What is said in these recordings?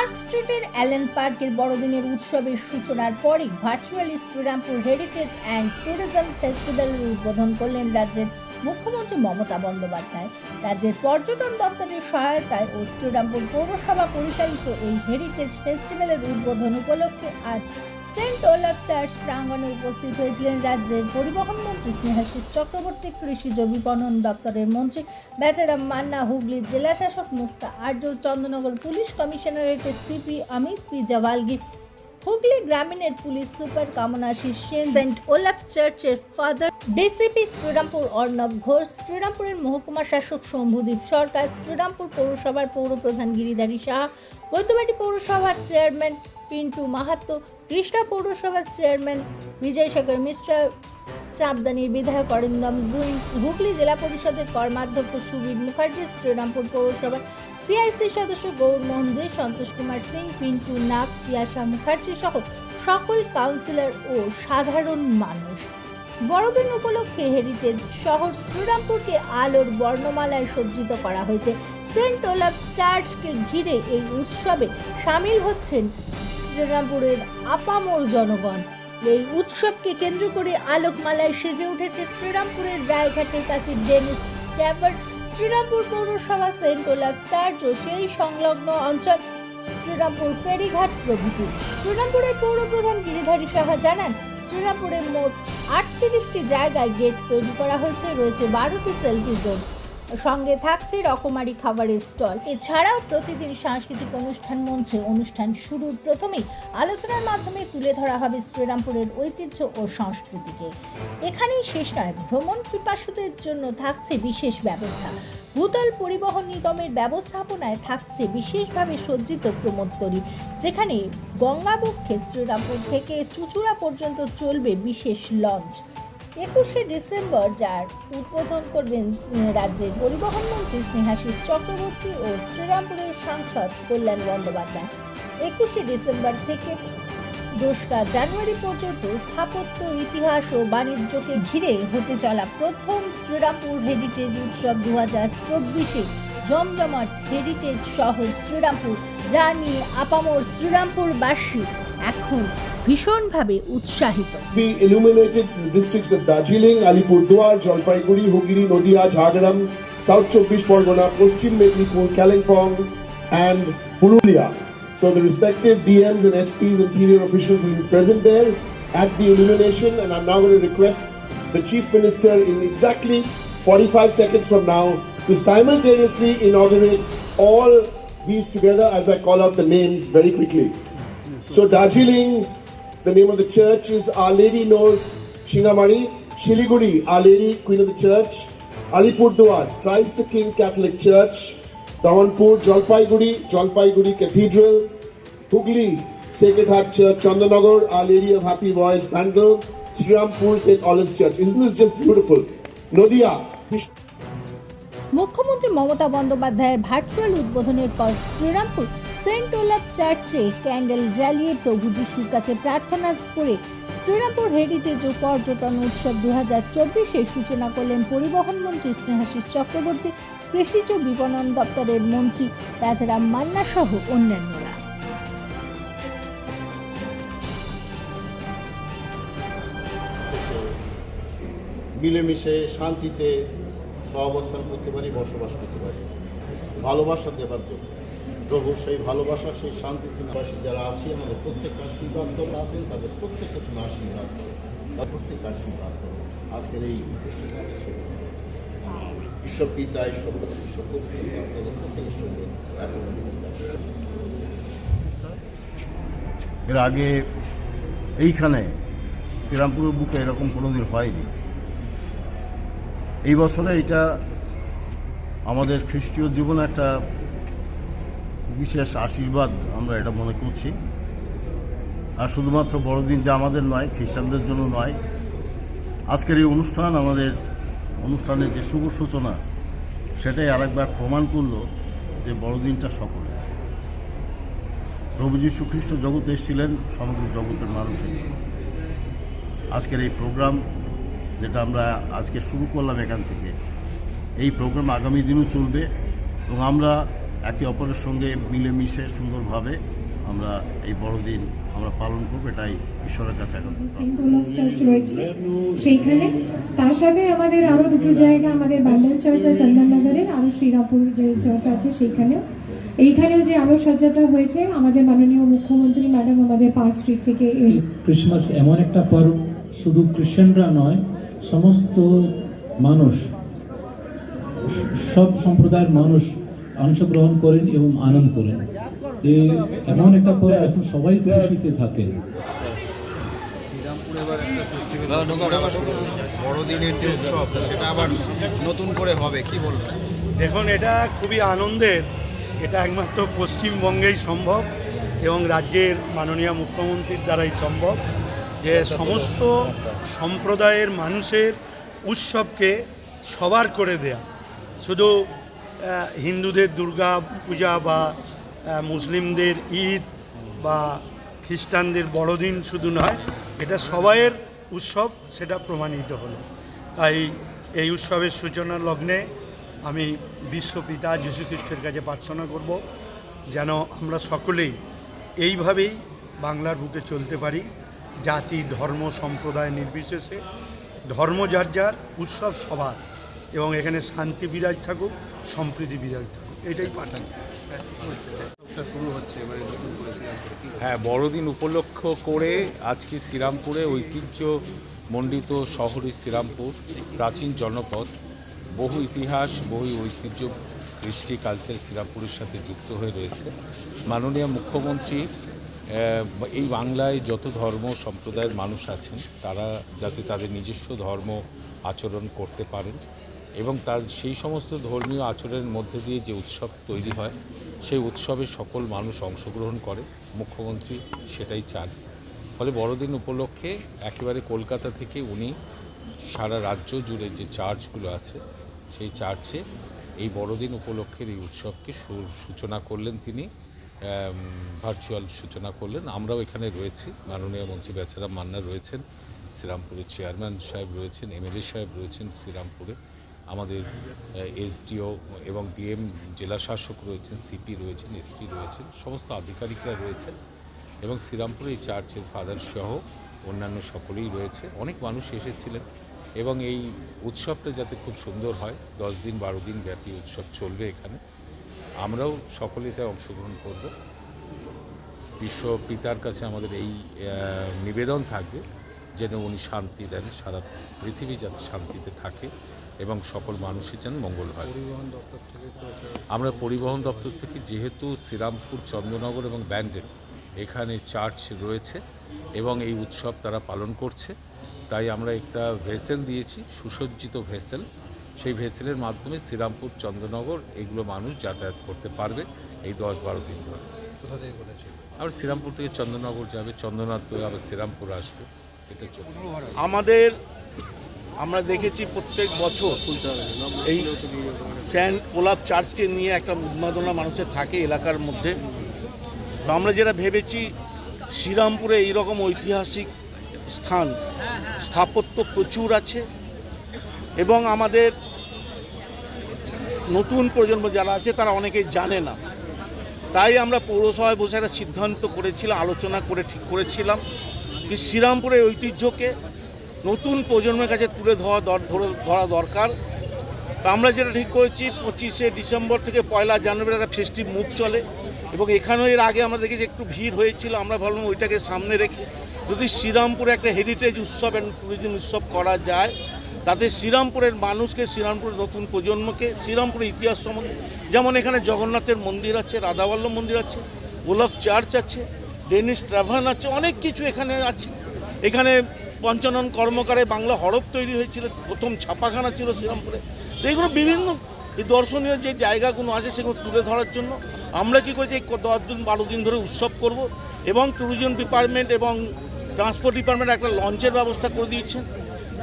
Park স্ট্রিটের Allen পার্কের বড়দিনের উৎসবের সূচনার পরই virtually Serampore heritage and tourism ফেস্টিভ্যালের উদ্বোধন করলেন রাজ্যের মুখ্যমন্ত্রী মমতা বন্দ্যোপাধ্যায়। রাজ্যের পর্যটন দপ্তরের সহায়তায় ও শ্রীরামপুর পৌরসভা পরিচালিত এই হেরিটেজ ফেস্টিভ্যালের উদ্বোধন উপলক্ষে আজ সেন্ট ওলাফ চার্চ প্রাঙ্গণে উপস্থিত হয়েছিলেন রাজ্যের পরিবহন মন্ত্রী স্নেহাশিস চক্রবর্তী কৃষিজ বিপণন দপ্তরের মন্ত্রী বেচারাম মান্না হুগলির জেলাশাসক মুক্তা আর্য চন্দ্রনগর পুলিশ কমিশনারেটের CP Amit P Javalgi Hooghly গ্রামীণের police super Kamana Sen, Saint Olaf চার্চের ফাদার ডিসিপি শ্রীরামপুর অর্ণব ঘোষ, শ্রীরামপুরের মহকুমা শাসক শম্ভুদীপ সরকার, শ্রীরামপুর পৌরসভার পৌর প্রধান গিরিধারী সাহা বৈদ্যবাটি পৌরসভার চেয়ারম্যান পিন্টু মাহাতো, কৃষ্ণা পৌরসভার চেয়ারম্যান বিজয় শেখর মিশ্রা, চাপদানির বিধায়ক অরিন্দম গুইন হুগলি জেলা পরিষদের কর্মাধ্যক্ষ সুবীর মুখার্জি, শ্রীরামপুর পৌরসভার সিআইসি সদস্য গৌরমোহন দে সন্তোষ কুমার সিং, পিন্টু নাগ, তিয়াশা মুখার্জি সহ সকল কাউন্সিলর ও সাধারণ মানুষ। বড়দিন উপলক্ষে হেরিটেজ শহর শ্রীরামপুরকে আলোর বর্ণমালায় সজ্জিত করা হয়েছে। সেন্ট ওলাফ চার্চকে ঘিরে এই উৎসবে সামিল হচ্ছেন শ্রীরামপুরের আপামর জনগণ। এই উৎসবকে কেন্দ্র করে আলোকমালায় সেজে উঠেছে শ্রীরামপুরের রায়ঘাটের কাছে ডেনিস ট্যাভার শ্রীরামপুর পৌরসভা সেন্ট ওলাফ চার্চ ও সেই সংলগ্ন অঞ্চল শ্রীরামপুর ফেরিঘাট প্রভৃতি। শ্রীরামপুরের পৌরপ্রধান গিরিধারী সাহা জানান, শ্রীরামপুরে মোট আটত্রিশটি জায়গায় গেট তৈরি করা হয়েছে, রয়েছে বারোটি সেলফি জোন। সঙ্গে থাকছে রকমারি খাবারের স্টল। এছাড়াও প্রতিদিন সাংস্কৃতিক অনুষ্ঠান মঞ্চে অনুষ্ঠান শুরুর প্রথমেই আলোচনার মাধ্যমে তুলে ধরা হবে শ্রীরামপুরের ঐতিহ্য ও সংস্কৃতিকে। এখানেই শেষ নয়, ভ্রমণ পিপাসুদের জন্য থাকছে বিশেষ ব্যবস্থা। ভূতল পরিবহন নিগমের ব্যবস্থাপনায় থাকছে বিশেষভাবে সজ্জিত প্রমোদতরী যেখানে গঙ্গাবক্ষে শ্রীরামপুর থেকে চুচুড়া পর্যন্ত চলবে বিশেষ লঞ্চ। একুশে ডিসেম্বর, যার উদ্বোধন করবেন রাজ্যের পরিবহন মন্ত্রী স্নেহাশিস চক্রবর্তী ও শ্রীরামপুরের সাংসদ কল্যাণ বন্দ্যোপাধ্যায়। একুশে ডিসেম্বর থেকে দোসরা জানুয়ারি পর্যন্ত স্থাপত্য, ইতিহাস ও বাণিজ্যকে ঘিরে হতে চলা প্রথম শ্রীরামপুর হেরিটেজ উৎসব দু হাজার চব্বিশে জমজমাট হেরিটেজ শহর শ্রীরামপুর, যা নিয়ে আপামর শ্রীরামপুরবাসী এখন ভীষণভাবে উৎসাহিত be illuminated the districts of Darjeeling, Alipurduar, Jalpaiguri, Hooghly, Nodia, Jhagaram, South Chobbish Pargona, Paschim Mednipur, Kalimpong, and Purulia. So the respective DMs and SPs and senior officials will be present there at the illumination, and I'm now going to request the Chief Minister in exactly 45 seconds from now to simultaneously inaugurate all these together as I call out the names very quickly. So Darjeeling, the name of the church is Our Lady Knows Shingamari. Shiliguri, Our Lady, Queen of the Church. Alipurduar, Christ the King Catholic Church. Dawanpur, Jalpaiguri, Jalpaiguri Cathedral. Hugli, Sacred Heart Church. Chandanagar, Our Lady of Happy Voyage, Bandel. Srirampur, St. Olive's Church. Isn't this just beautiful? Nodia, মুখ্যমন্ত্রী মমতা বন্দ্যোপাধ্যায়ের virtual উদ্বোধনের পর Serampore Saint Olaf চার্চে candle জ্বালিয়ে প্রভু যিশুর কাছে প্রার্থনা করে শ্রীরামপুর হেরিটেজ ও পর্যটন উৎসব দু হাজার চব্বিশের সূচনা করলেন পরিবহন মন্ত্রী স্নেহাশিস চক্রবর্তী কৃষিজ বিপণন দপ্তরের মন্ত্রী রাজারাম মান্না সহ অন্যান্যরা। মিলেমিশে, শান্তিতে সহাবস্থান করতে পারি, বসবাস করতে পারি। ভালোবাসা দেবার জন্য। প্রভু সেই ভালোবাসা, সেই শান্তি বাসী যারা আছি, আমাদের প্রত্যেককে আশীর্বাদ আছেন, তাদের প্রত্যেককে তুমি আশীর্বাদ করো। তার প্রত্যেককে আশীর্বাদ করো। আজকের এই। ঈশ্বর পিতা, ঈশ্বর ঈশ্বর এর আগে এইখানে শ্রীরামপুরের বুকে এরকম কোনোদিন হয়নি। এই বছরে এটা আমাদের খ্রিস্টীয় জীবনে একটা বিশেষ আশীর্বাদ আমরা এটা মনে করছি। আর শুধুমাত্র বড়দিন যে আমাদের নয়, খ্রিস্টানদের জন্য নয়। আজকের এই অনুষ্ঠান আমাদের অনুষ্ঠানের যে শুভ সূচনা, সেটাই আরেকবার প্রমাণ করল যে বড়দিনটা সকলে। প্রভু যীশু খ্রিস্ট জগতে এসেছিলেন, সমগ্র জগতের মানুষের জন্য। আজকের এই প্রোগ্রাম যেটা আমরা আজকে শুরু করলাম এখান থেকে, এই প্রোগ্রাম আগামী দিনও চলবে এবং আমরা একে অপরের সঙ্গে মিলেমিশে সুন্দরভাবে আমরা এই বড়দিন আমরা পালন করব এটাই ঈশ্বরের কাছে এখন রয়েছে সেইখানে। তার সাথে আমাদের আরও দুটো জায়গা আমাদের ব্যান্ডেল চার্চ আর চন্দননগরের আরও শ্রীরামপুর যে চার্চ আছে সেইখানেও। এইখানেও যে আলোকসজ্জাটা হয়েছে আমাদের মাননীয় মুখ্যমন্ত্রী ম্যাডাম আমাদের পার্ক স্ট্রিট থেকে এই ক্রিসমাস এমন একটা পর্ব শুধু খ্রিশ্চানরা নয় সমস্ত মানুষ সব সম্প্রদায়ের মানুষ অংশগ্রহণ করেন এবং আনন্দ করেন। এমন একটা পর্ব এখন সবাই খুশিতে থাকেন। বড়দিনের যে উৎসব সেটা আবার নতুন করে হবে কি বলবেন? দেখুন এটা খুবই আনন্দের। এটা একমাত্র পশ্চিমবঙ্গেই সম্ভব এবং রাজ্যের মাননীয় মুখ্যমন্ত্রীর দ্বারাই সম্ভব যে সমস্ত সম্প্রদায়ের মানুষের উৎসবকে সবার করে দেয়া। শুধু হিন্দুদের দুর্গা পূজা বা মুসলিমদের ঈদ বা খ্রিস্টানদের বড়দিন শুধু নয়, এটা সবাইয়ের উৎসব, সেটা প্রমাণিত হলো। তাই এই উৎসবের সূচনা লগ্নে আমি বিশ্বপিতা যীশুখ্রিস্টের কাছে প্রার্থনা করব, যেন আমরা সকলেই এইভাবেই বাংলার বুকে চলতে পারি, জাতি, ধর্ম, সম্প্রদায় নির্বিশেষে। ধর্ম যার যার, উৎসব সবার। এবং এখানে শান্তি বিরাজ থাকুক সম্প্রীতি বিরাজ থাকুক এটাই পাঠান হ্যাঁ বড়দিন উপলক্ষ করে আজকে শ্রীরামপুরে ঐতিহ্য মণ্ডিত শহরের শ্রীরামপুর প্রাচীন জনপদ। বহু ইতিহাস বহু ঐতিহ্য কৃষ্টি কালচার শ্রীরামপুরের সাথে যুক্ত হয়ে রয়েছে। মাননীয় মুখ্যমন্ত্রী এই বাংলায় যত ধর্ম সম্প্রদায়ের মানুষ আছেন তারা যাতে তাদের নিজস্ব ধর্ম আচরণ করতে পারেন। এবং তার সেই সমস্ত ধর্মীয় আচরণের মধ্যে দিয়ে যে উৎসব তৈরি হয়, সেই উৎসবে সকল মানুষ অংশগ্রহণ করে, মুখ্যমন্ত্রী সেটাই চান। ফলে বড়দিন উপলক্ষে একেবারে কলকাতা থেকে উনি সারা রাজ্য জুড়ে যে চার্চগুলো আছে, সেই চার্চে এই বড়দিন উপলক্ষের এই উৎসবকে সূচনা করলেন তিনি ভার্চুয়াল সূচনা করলেন। আমরাও এখানে রয়েছি। মাননীয় মন্ত্রী বেচারাম মান্না রয়েছেন, শ্রীরামপুরের চেয়ারম্যান সাহেব রয়েছেন, এমএলএ সাহেব রয়েছেন শ্রীরামপুরে। আমাদের এসডিও এবং ডিএম জেলা শাসক রয়েছেন, সিপি রয়েছেন, এসপি রয়েছেন, সমস্ত আধিকারিকরা রয়েছেন এবং শ্রীরামপুরে এই চার্চের ফাদার সহ অন্যান্য সকলেই রয়েছে। অনেক মানুষ এসেছিলেন এবং এই উৎসবটা যাতে খুব সুন্দর হয়, দশ দিন, বারো দিন ব্যাপী উৎসব চলবে এখানে। আমরাও সকলে তাই অংশগ্রহণ করব। বিশ্ব পিতার কাছে আমাদের এই নিবেদন থাকবে, যেন উনি শান্তি দেন, সারা পৃথিবী যাতে শান্তিতে থাকে। এবং সকল মানুষের যেন মঙ্গল হয়। পরিবহন দপ্তর থেকে তো একটা আমরা পরিবহন দপ্তর থেকে যেহেতু শ্রীরামপুর চন্দ্রনগর এবং ব্যান্ডেল এখানে চার্চ রয়েছে এবং এই উৎসব তারা পালন করছে তাই আমরা একটা ভেসেল দিয়েছি সুসজ্জিত ভেসেল। সেই ভেসেলের মাধ্যমে শ্রীরামপুর চন্দ্রনগর এগুলো মানুষ যাতায়াত করতে পারবে এই দশ বারো দিন ধরে। আবার শ্রীরামপুর থেকে চন্দ্রনগর যাবে চন্দ্রনাথ আবার শ্রীরামপুর আসবে এটা চলবে। আমাদের আমরা দেখেছি প্রত্যেক বছর এই সেন্ট ওলাভ চার্চকে নিয়ে একটা উন্মাদনা মানুষের থাকে এলাকার মধ্যে। তো আমরা যেটা ভেবেছি শ্রীরামপুরে এইরকম ঐতিহাসিক স্থান স্থাপত্য প্রচুর আছে এবং আমাদের নতুন প্রজন্ম যারা আছে তারা অনেকেই জানে না। তাই আমরা পৌরসভায় বসে একটা সিদ্ধান্ত করেছিলাম আলোচনা করে ঠিক করেছিলাম যে শ্রীরামপুরের ঐতিহ্যকে নতুন প্রজন্মের কাছে তুলে ধরা ধরা দরকার। তা আমরা যেটা ঠিক করেছি, পঁচিশে ডিসেম্বর থেকে পয়লা জানুয়ারি একটা ফেস্টিভ মুভ চলে এবং এখানেও এর আগে আমরা দেখি যে একটু ভিড় হয়েছিল, আমরা ভাবলাম ওইটাকে সামনে রেখে যদি শ্রীরামপুরে একটা হেরিটেজ উৎসব অ্যান্ড ট্যুরিজম উৎসব করা যায়, তাতে শ্রীরামপুরের মানুষকে, শ্রীরামপুরের নতুন প্রজন্মকে, শ্রীরামপুরের ইতিহাস সম্বন্ধে, যেমন এখানে জগন্নাথের মন্দির আছে, রাধাবল্লভ মন্দির আছে ওলফ চার্চ আছে, ডেনিস ট্রাভান আছে, অনেক কিছু এখানে আছে। এখানে পঞ্চানন কর্মকারে বাংলা হরফ তৈরি হয়েছিল, প্রথম ছাপাখানা ছিল শ্রীরামপুরে। তো এগুলো বিভিন্ন এই দর্শনীয় যে জায়গাগুলো আছে সেগুলো তুলে ধরার জন্য আমরা কী করছি, এই দশ দিন বারো দিন ধরে উৎসব করব এবং ট্যুরিজম ডিপার্টমেন্ট এবং ট্রান্সপোর্ট ডিপার্টমেন্ট একটা লঞ্চের ব্যবস্থা করে দিয়েছেন।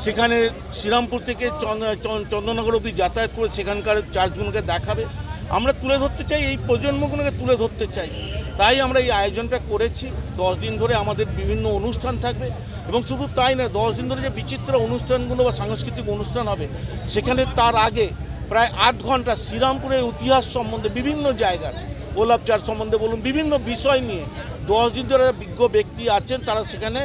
সেখানে শ্রীরামপুর থেকে চন্দ- চন্দ- চন্দননগর অবধি যাতায়াত করে সেখানকার চার্চগুলোকে দেখাবে। আমরা তুলে ধরতে চাই, এই প্রজন্মগুলোকে তুলে ধরতে চাই। তাই আমরা এই আয়োজনটা করেছি। দশ দিন ধরে আমাদের বিভিন্ন অনুষ্ঠান থাকবে। এবং শুধু তাই না দশ দিন ধরে যে বিচিত্র অনুষ্ঠানগুলো বা সাংস্কৃতিক অনুষ্ঠান হবে, সেখানে তার আগে প্রায় আট ঘণ্টা শ্রীরামপুরের ইতিহাস সম্বন্ধে বিভিন্ন জায়গার গোলাপ চার সম্বন্ধে বলুন, বিভিন্ন বিষয় নিয়ে দশ দিন ধরে বিজ্ঞ ব্যক্তি আছেন, তারা সেখানে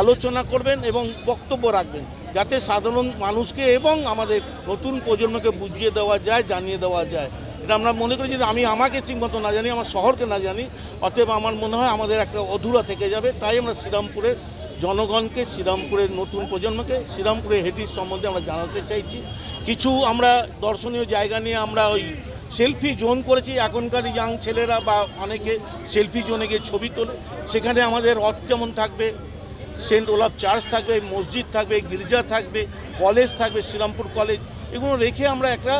আলোচনা করবেন এবং বক্তব্য রাখবেন, যাতে সাধারণ মানুষকে এবং আমাদের নতুন প্রজন্মকে বুঝিয়ে দেওয়া যায়, জানিয়ে দেওয়া যায়। এটা আমরা মনে করি যদি আমি আমাকে ঠিকমতো না জানি, আমার শহরকে না জানি, অতএব আমার মনে হয় আমাদের একটা অধুরা থেকে যাবে, তাই আমরা শ্রীরামপুরের জনগণকে শ্রীরামপুরের নতুন প্রজন্মকে শ্রীরামপুরের হেটিস সম্বন্ধে আমরা জানাতে চাইছি। কিছু আমরা দর্শনীয় জায়গা নিয়ে আমরা ওই সেলফি জোন করেছি, এখনকার ইয়াং ছেলেরা বা অনেকে সেলফি জোনে গিয়ে ছবি তোলে। সেখানে আমাদের রথ যেমন থাকবে, সেন্ট ওলাফ চার্চ থাকবে, মসজিদ থাকবে, গির্জা থাকবে, কলেজ থাকবে, শ্রীরামপুর কলেজ। এগুলো রেখে আমরা একটা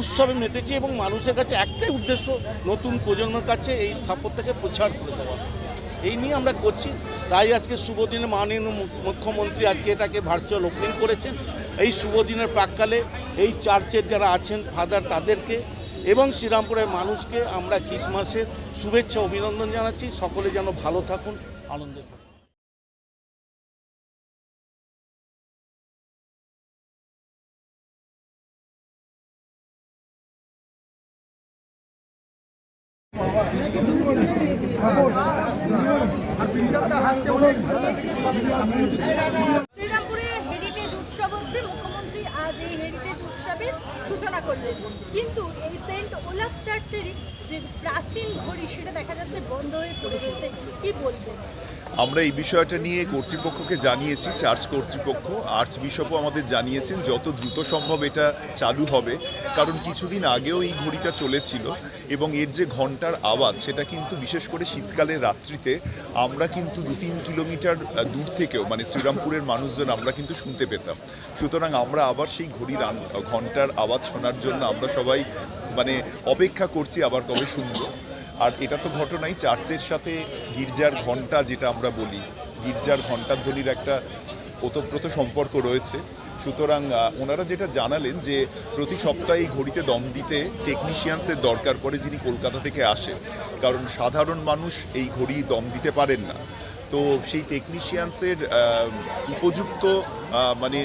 উৎসবে মেতেছি এবং মানুষের কাছে একটাই উদ্দেশ্য, নতুন প্রজন্মের কাছে এই স্থাপত্যকে প্রচার করে দেওয়া। এই নিয়ে আমরা করছি। তাই আজকে শুভ দিনে মাননীয় মুখ্যমন্ত্রী আজকে এটাকে ভার্চুয়াল ওপেনিং করেছেন। এই শুভদিনের প্রাককালে এই চার্চের যারা আছেন ফাদার তাদেরকে এবং শ্রীরামপুরের মানুষকে আমরা ক্রিসমাসের শুভেচ্ছা, অভিনন্দন জানাচ্ছি। সকলে যেন ভালো থাকুন, আনন্দে থাকুন। শ্রীরামপুরে হেরিটেজ উৎসব হচ্ছে। মুখ্যমন্ত্রী আজ হেরিটেজ উৎসবের সূচনা করলেন। কিন্তু এই সেন্ট ওলাফ চার্চেরই যে প্রাচীন ঘড়ি, সেটা দেখা যাচ্ছে বন্ধ হয়ে পড়ে রয়েছে। কি বলবেন? আমরা এই বিষয়টা নিয়ে কর্তৃপক্ষকে জানিয়েছি, চার্চ কর্তৃপক্ষ, আর্চ বিশপও আমাদের জানিয়েছেন যত দ্রুত সম্ভব এটা চালু হবে। কারণ কিছুদিন আগেও এই ঘড়িটা চলেছিল এবং এর যে ঘণ্টার আওয়াজ সেটা কিন্তু বিশেষ করে শীতকালের রাত্রিতে আমরা কিন্তু দু তিন কিলোমিটার দূর থেকেও মানে শ্রীরামপুরের মানুষজন আমরা কিন্তু শুনতে পেতাম। সুতরাং আমরা আবার সেই ঘড়ির ঘণ্টার আওয়াজ শোনার জন্য আমরা সবাই মানে অপেক্ষা করছি আবার কবে শুনব। আর এটা তো ঘটনাই, চার্চের সাথে গির্জার ঘণ্টা যেটা আমরা বলি, গির্জার ঘণ্টার ধ্বনির একটা ওতপ্রোত সম্পর্ক রয়েছে। সুতরাং ওনারা যেটা জানালেন যে প্রতি সপ্তাহে ঘড়িতে দম দিতে টেকনিশিয়ানসের দরকার পড়ে যিনি কলকাতা থেকে আসেন। কারণ সাধারণ মানুষ এই ঘড়ি দম দিতে পারেন না। তো সেই টেকনিশিয়ানসের উপযুক্ত মানে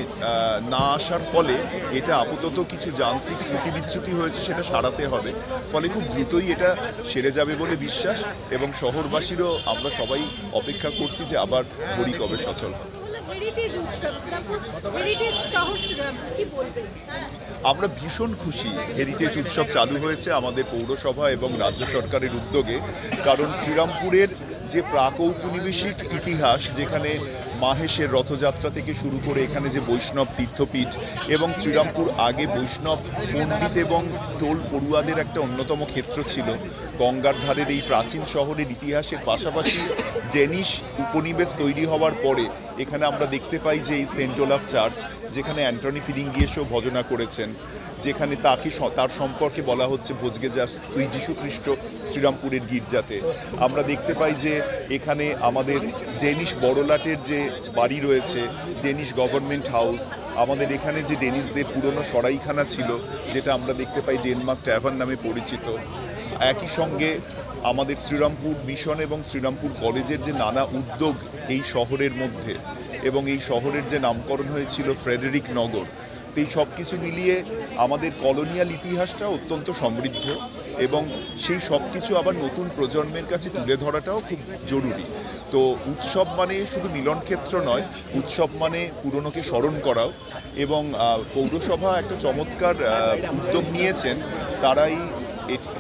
না আসার ফলে এটা আপাতত কিছু যান্ত্রিক ত্রুটি বিচ্যুতি হয়েছে সেটা সারাতে হবে। ফলে খুব দ্রুতই এটা সেরে যাবে বলে বিশ্বাস এবং শহরবাসীরও আমরা সবাই অপেক্ষা করছি যে আবার ঘড়ি কবে সচল হবে। আমরা ভীষণ খুশি হেরিটেজ উৎসব চালু হয়েছে আমাদের পৌরসভা এবং রাজ্য সরকারের উদ্যোগে কারণ শ্রীরামপুরের যে প্রাকৌপনিবেশিক ইতিহাস যেখানে মাহেশের রথযাত্রা থেকে শুরু করে এখানে যে বৈষ্ণব তীর্থপীঠ এবং শ্রীরামপুর আগে বৈষ্ণব পণ্ডিত এবং টোল পড়ুয়াদের একটা অন্যতম ক্ষেত্র ছিল, গঙ্গার ধারের এই প্রাচীন শহরের ইতিহাসের পাশাপাশি ডেনিশ উপনিবেশ তৈরি হওয়ার পরে এখানে আমরা দেখতে পাই যে এই সেন্ট ওলাফ চার্চ, যেখানে অ্যান্টনি ফিরিঙ্গিয়েসও ভজনা করেছেন। যেখানে তাকে তার সম্পর্কে বলা হচ্ছে ভোজগে যা তুই যীশু খ্রিস্ট শ্রীরামপুরের গির্জাতে। আমরা দেখতে পাই যে এখানে আমাদের ডেনিশ বড়লাটের যে বাড়ি রয়েছে, ডেনিশ গভর্নমেন্ট হাউস, আমাদের এখানে যে ডেনিশদের পুরনো সরাইখানা ছিল, যেটা আমরা দেখতে পাই ডেনমার্ক ট্যাভার নামে পরিচিত। একই সঙ্গে আমাদের শ্রীরামপুর মিশন এবং শ্রীরামপুর কলেজের যে নানা উদ্যোগ এই শহরের মধ্যে এবং এই শহরের যে নামকরণ হয়েছিল ফ্রেডেরিক নগর তো এই সব কিছু মিলিয়ে আমাদের কলোনিয়াল ইতিহাসটা অত্যন্ত সমৃদ্ধ এবং সেই সব কিছু আবার নতুন প্রজন্মের কাছে তুলে ধরাটাও খুব জরুরি। তো উৎসব মানে শুধু মিলন ক্ষেত্র নয়, উৎসব মানে পুরনোকে স্মরণ করাও এবং পৌরসভা একটা চমৎকার উদ্যোগ নিয়েছেন। তারাই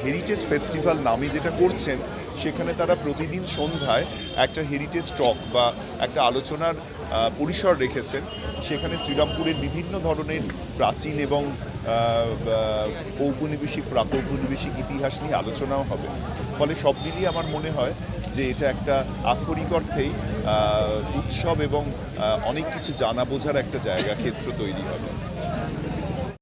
হেরিটেজ ফেস্টিভ্যাল নামে যেটা করছেন, সেখানে তারা প্রতিদিন সন্ধ্যায় একটা হেরিটেজ টক বা একটা আলোচনার পরিসর রেখেছেন, সেখানে শ্রীরামপুরের বিভিন্ন ধরনের প্রাচীন এবং ঔপনিবেশিক প্রাক ঔপনিবেশিক ইতিহাস নিয়ে আলোচনাও হবে। ফলে সব মিলিয়ে আমার মনে হয় যে এটা একটা আক্ষরিক অর্থেই উৎসব এবং অনেক কিছু জানা বোঝার একটা জায়গা, ক্ষেত্র তৈরি হবে।